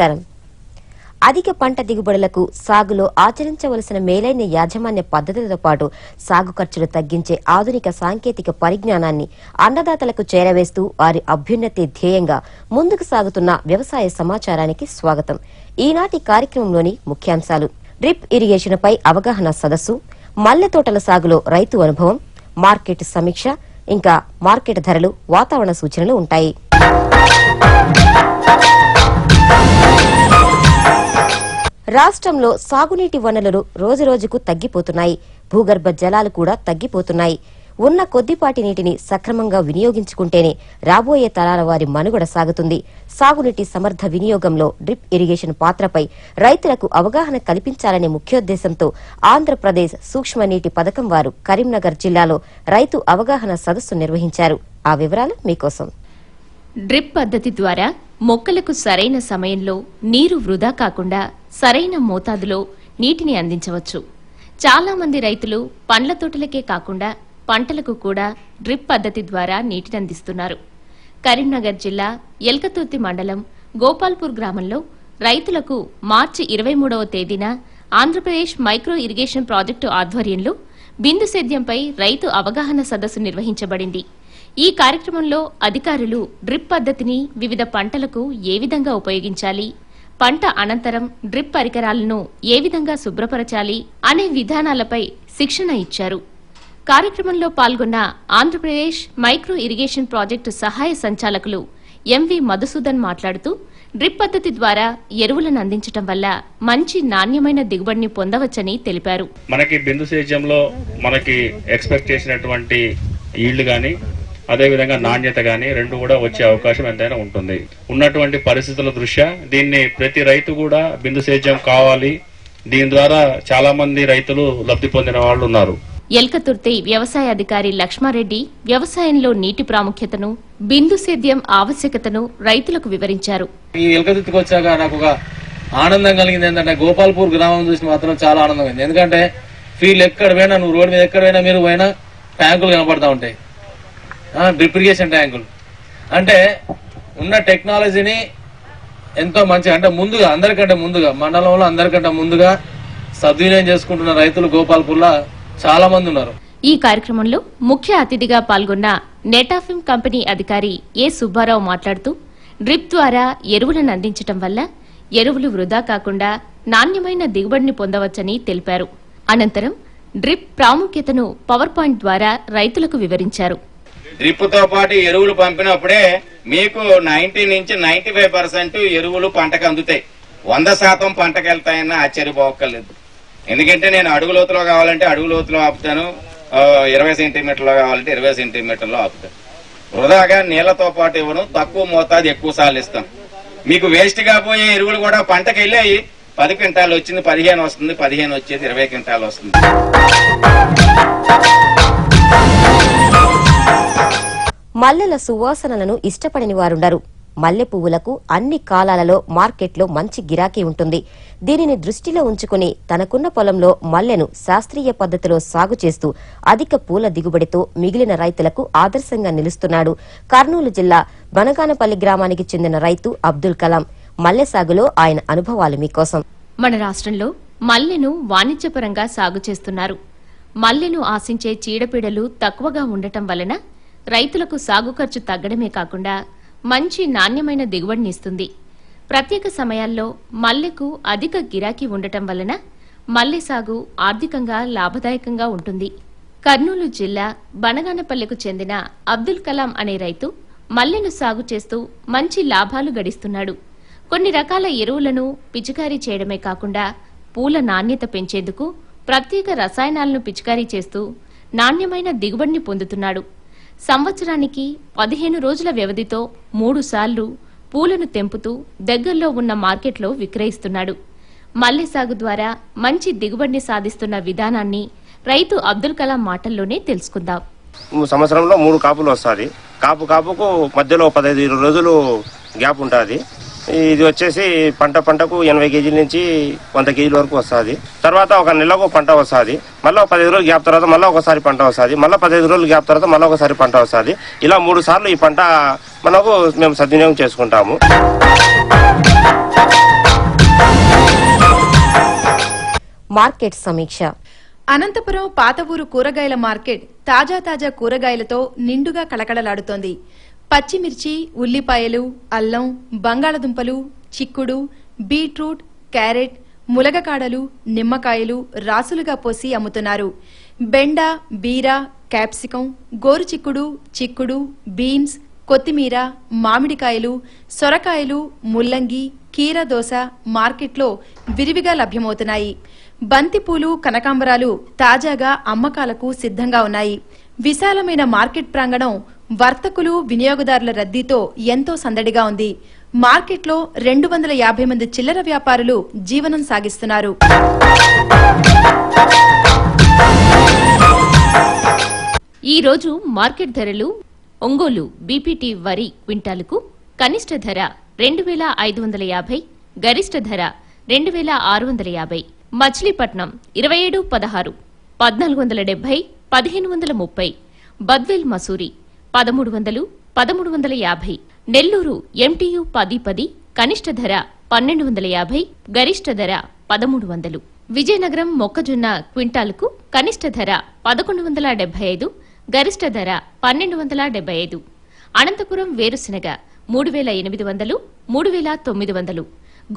నమస్కారం. అధిక పంట దిగుబడులకు సాగులో ఆచరించవలసిన మేలైన యాజమాన్య పద్ధతులతో పాటు సాగు ఖర్చులు తగ్గించే ఆధునిక సాంకేతిక పరిజ్ఞానాన్ని అన్నదాతలకు చేరవేస్తూ వారి అభ్యున్నతి ధ్యేయంగా ముందుకు సాగుతున్న వ్యవసాయ సమాచారానికి స్వాగతం. ఈనాటి కార్యక్రమంలోని ముఖ్యాంశాలు. డ్రిప్ ఇరిగేషన్పై అవగాహన సదస్సు మల్లె తోటల సాగులో రైతు అనుభవం మార్కెట్ సమీక్ష ఇంకా మార్కెట్ ధరలు వాతావరణ సూచనలు ఉంటాయి. రాష్ట్రంలో సాగునీటి వనరులు రోజురోజుకు తగ్గిపోతున్నాయి. భూగర్భ జలాలు కూడా తగ్గిపోతున్నాయి. ఉన్న కొద్దిపాటి నీటిని సక్రమంగా వినియోగించుకుంటేనే రాబోయే తరాల వారి మనుగడ సాగుతుంది. సాగునీటి సమర్థ వినియోగంలో డ్రిప్ ఇరిగేషన్ పాత్రపై రైతులకు అవగాహన కల్పించాలనే ముఖ్యోద్దేశంతో ఆంధ్రప్రదేశ్ సూక్ష్మ నీటి పథకం వారు కరీంనగర్ జిల్లాలో రైతు అవగాహన సదస్సు నిర్వహించారు. ఆ వివరాలు మీకోసం. డ్రిప్ పద్ధతి ద్వారా మొక్కలకు సరైన సమయంలో నీరు వృధా కాకుండా సరైన మోతాదులో నీటిని అందించవచ్చు. చాలా మంది రైతులు పండ్ల తోటలకే కాకుండా పంటలకు కూడా డ్రిప్ పద్ధతి ద్వారా నీటిని అందిస్తున్నారు. కరీంనగర్ జిల్లా ఎల్కతుర్తి మండలం గోపాల్పూర్ గ్రామంలో రైతులకు మార్చి ఇరవై మూడవ తేదీన ఆంధ్రప్రదేశ్ మైక్రో ఇరిగేషన్ ప్రాజెక్టు ఆధ్వర్యంలో బిందు సేద్యంపై రైతు అవగాహన సదస్సు నిర్వహించబడింది. ఈ కార్యక్రమంలో అధికారులు డ్రిప్ పద్ధతిని వివిధ పంటలకు ఏ విధంగా ఉపయోగించాలి పంట అనంతరం డ్రిప్ పరికరాలను ఏ విధంగా శుభ్రపరచాలి అనే విధానాలపై శిక్షణ ఇచ్చారు. కార్యక్రమంలో పాల్గొన్న ఆంధ్రప్రదేశ్ మైక్రో ఇరిగేషన్ ప్రాజెక్టు సహాయ సంచాలకులు ఎంవి మధుసూదన్ మాట్లాడుతూ డ్రిప్ పద్ధతి ద్వారా ఎరువులను అందించటం వల్ల మంచి నాణ్యమైన దిగుబడిని పొందవచ్చని తెలిపారు. మనకి బిందు సేద్యంలో మనకి ఎక్స్పెక్ట్ చేసినటువంటి ఈల్డ్ కానీ అదేవిధంగా నాణ్యత కానీ రెండు కూడా వచ్చే అవకాశం ఎంతైనా ఉంటుంది. ఉన్నటువంటి పరిస్థితుల దృష్ట్యా దీన్ని ప్రతి రైతు కూడా బిందు సేద్యం కావాలి. దీని ద్వారా చాలా మంది రైతులు లబ్ధి పొందిన వాళ్ళు ఉన్నారు. ఎల్కతుర్తి వ్యవసాయ అధికారి లక్ష్మారెడ్డి వ్యవసాయంలో నీటి ప్రాముఖ్యతను బిందు సేద్యం ఆవశ్యకతను రైతులకు వివరించారు. ఈ ఎలకతికి వచ్చాక నాకు ఒక ఆనందం కలిగింది ఏంటంటే గోపాల్పూర్ గ్రామం చూసి మాత్రం చాలా ఆనందం అయింది ఎందుకంటే ఫీల్డ్ ఎక్కడ పోయినా నువ్వు రోడ్ మీద ఎక్కడ పోయినా మీరు పోయినా ట్యాంకులు కనపడతా ఉంటాయి. డ్రిప్ ట్యాంకులు. అంటే ఉన్న టెక్నాలజీని ఎంతో మంచిగా అంటే ముందుగా అందరికంటే ముందుగా మండలంలో అందరికంటే ముందుగా సద్వినియోగం చేసుకుంటున్న రైతులు గోపాల్పూర్లో చాలా మంది ఉన్నారు. ఈ కార్యక్రమంలో ముఖ్య అతిథిగా పాల్గొన్న నెటాఫిమ్ కంపెనీ అధికారి ఏ సుబ్బారావు మాట్లాడుతూ డ్రిప్ ద్వారా ఎరువులను అందించటం వల్ల ఎరువులు వృధా కాకుండా నాణ్యమైన దిగుబడిని పొందవచ్చని తెలిపారు. అనంతరం డ్రిప్ ప్రాముఖ్యతను పవర్ పాయింట్ ద్వారా రైతులకు వివరించారు. డ్రిప్తో పాటు ఎరువులు పంపినప్పుడే మీకు నైన్టీ నుంచి నైన్టీ ఫైవ్ పర్సెంట్ ఎరువులు పంటకు అందుతాయి. వంద శాతం పంటకు వెళ్తాయన్న ఆశ్చర్యపోక్కర్లేదు. ఎందుకంటే నేను అడుగు లోతులో కావాలంటే అడుగు లోతులో ఆపుతాను. ఇరవై సెంటీమీటర్లో కావాలంటే ఇరవై సెంటీమీటర్లో ఆపుతాను. వృధాగా నీళ్ళతో పాటు ఇవ్వను. తక్కువ మోతాదు ఎక్కువ సార్లు ఇస్తాం మీకు వేస్ట్గా పోయే ఎరువులు కూడా పంటకు వెళ్ళాయి పది క్వింటాలు వచ్చింది పదిహేను వస్తుంది. పదిహేను వచ్చేది ఇరవై క్వింటాలు వస్తుంది. మల్లెల సువాసనలను ఇష్టపడని వారుండరు. మల్లె పువ్వులకు అన్ని కాలాలలో మార్కెట్లో మంచి గిరాకీ ఉంటుంది. దీనిని దృష్టిలో ఉంచుకుని తనకున్న పొలంలో మల్లెను శాస్త్రీయ పద్ధతిలో సాగు చేస్తూ అధిక పూల దిగుబడితో మిగిలిన రైతులకు ఆదర్శంగా నిలుస్తున్నాడు. కర్నూలు జిల్లా బనగానపల్లి గ్రామానికి చెందిన రైతు అబ్దుల్ కలాం. మల్లె సాగులో ఆయన అనుభవాలు మీకోసం. మన రాష్ట్రంలో మల్లెను వాణిజ్యపరంగా సాగు చేస్తున్నారు. మల్లెను ఆశించే చీడపీడలు తక్కువగా ఉండటం వలన రైతులకు సాగు ఖర్చు తగ్గడమే కాకుండా మంచి నాణ్యమైన దిగుబడినిస్తుంది ప్రత్యేక సమయాల్లో మల్లెకు అధిక గిరాకీ ఉండటం వలన మల్లె సాగు ఆర్థికంగా లాభదాయకంగా ఉంటుంది. కర్నూలు జిల్లా బనగానపల్లెకు చెందిన అబ్దుల్ కలాం అనే రైతు మల్లెను సాగు చేస్తూ మంచి లాభాలు గడిస్తున్నాడు. కొన్ని రకాల ఎరువులను పిచికారీ చేయడమే కాకుండా పూల నాణ్యత పెంచేందుకు ప్రత్యేక రసాయనాలను పిచికారీ చేస్తూ నాణ్యమైన దిగుబడిని పొందుతున్నాడు. సంవత్సరానికి పదిహేను రోజుల వ్యవధితో మూడుసార్లు పూలను తెంపుతూ దగ్గరలో ఉన్న మార్కెట్లో విక్రయిస్తున్నాడు. మల్లె సాగు ద్వారా మంచి దిగుబడిని సాధిస్తున్న విధానాన్ని రైతు అబ్దుల్ కలాం మాటల్లోనే తెలుసుకుందాం. సంవత్సరంలో మూడు కాపులు వస్తుంది. కాపు కాపుకు మధ్యలో పదహైదు రోజులు గ్యాప్ ఉంటుంది. ఇది వచ్చేసి పంట పంటకు ఎనభై కేజీల నుంచి వంద కేజీల వరకు వస్తుంది. తర్వాత ఒక నెలకు పంట వస్తుంది. మళ్ళీ పదిహేను రోజులు గ్యాప్ తర్వాత మళ్ళీ ఒకసారి పంట వస్తుంది. మళ్ళీ పదిహేను రోజులు గ్యాప్ తర్వాత మళ్ళీ ఒకసారి పంట వస్తుంది. ఇలా మూడు సార్లు ఈ పంట మనకు మేము సద్వినియోగం చేసుకుంటాము. మార్కెట్ సమీక్ష. అనంతపురం పాత ఊరు కూరగాయల మార్కెట్ తాజా తాజా కూరగాయలతో నిండుగా కళకళలాడుతోంది. పచ్చిమిర్చి ఉల్లిపాయలు అల్లం బంగాళదుంపలు చిక్కుడు బీట్రూట్ క్యారెట్ ములగకాడలు నిమ్మకాయలు రాసులుగా పోసి అమ్ముతున్నారు. బెండ బీర క్యాప్సికం గోరుచిక్కుడు చిక్కుడు బీన్స్ కొత్తిమీర మామిడికాయలు సొరకాయలు ముల్లంగి కీరదోస మార్కెట్లో విరివిగా లభ్యమవుతున్నాయి. బంతిపూలు కనకాంబరాలు తాజాగా అమ్మకాలకు సిద్ధంగా ఉన్నాయి. విశాలమైన మార్కెట్ ప్రాంగణం వర్తకులు వినియోగదారుల రద్దీతో ఎంతో సందడిగా ఉంది. మార్కెట్లో రెండు వందల యాభై మంది చిల్లర వ్యాపారులు జీవనం సాగిస్తున్నారు. ఈ రోజు మార్కెట్ ధరలు ఒంగోలు బీపీటీ వరి క్వింటాలుకు కనిష్ట ధర రెండు వేల ఐదు వందల యాభై గరిష్ట ధర రెండు వేల ఆరు వందల యాభై మచిలీపట్నం ఇరవై ఏడు పదహారు పద్నాలుగు వందల డెబ్బై పదిహేను వందల ముప్పై బద్వేల్ మసూరి పదమూడు వందలు పదమూడు వందల యాభై. నెల్లూరు ఎంటీయు పది పది కనిష్ట ధర పన్నెండు వందల యాభై గరిష్ట ధర పదమూడు వందలు. విజయనగరం మొక్కజొన్న క్వింటాలుకు కనిష్ట ధర పదకొండు వందల డెబ్బై ఐదు గరిష్ట ధర పన్నెండు వందల డెబ్బై ఐదు. అనంతపురం వేరుశెనగ మూడు వేల ఎనిమిది వందలు మూడు వేల తొమ్మిది వందలు.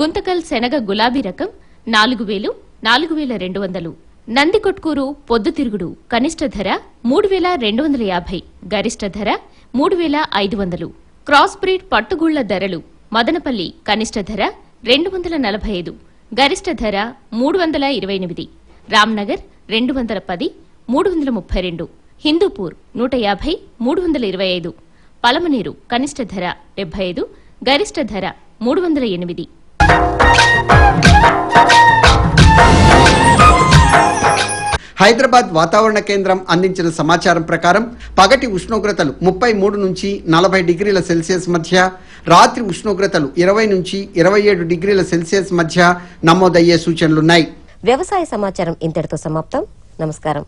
గుంతకల్ శనగ గులాబీ రకం నాలుగు వేలు నాలుగు వేల రెండు వందలు. నందికొట్కూరు పొద్దుతిరుగుడు కనిష్ట ధర మూడు వేల రెండు వందల యాభై గరిష్ట ధర మూడు వేల ఐదు వందలు. క్రాస్ బ్రీడ్ పట్టుగుళ్ళ ధరలు మదనపల్లి కనిష్ట ధర రెండు వందల నలభై ఐదు గరిష్ట ధర మూడు వందల ఇరవై ఎనిమిది రామ్నగర్ రెండు వందల పది మూడు వందల ముప్పై రెండు హిందూపూర్ నూట యాభై మూడు వందల ఇరవై ఐదు పలమనేరు కనిష్ట ధర డెబ్బై ఐదు గరిష్ట ధర మూడు వందల ఎనిమిది. హైదరాబాద్ వాతావరణ కేంద్రం అందించిన సమాచారం ప్రకారం పగటి ఉష్ణోగ్రతలు ముప్పై మూడు నుంచి నలభై డిగ్రీల సెల్సియస్ మధ్య రాత్రి ఉష్ణోగ్రతలు ఇరవై నుంచి ఇరవై ఏడు డిగ్రీల సెల్సియస్ మధ్య నమోదయ్యే సూచనలున్నాయి. వ్యవసాయ సమాచారం ఇంతటితో సమాప్తం. నమస్కారం.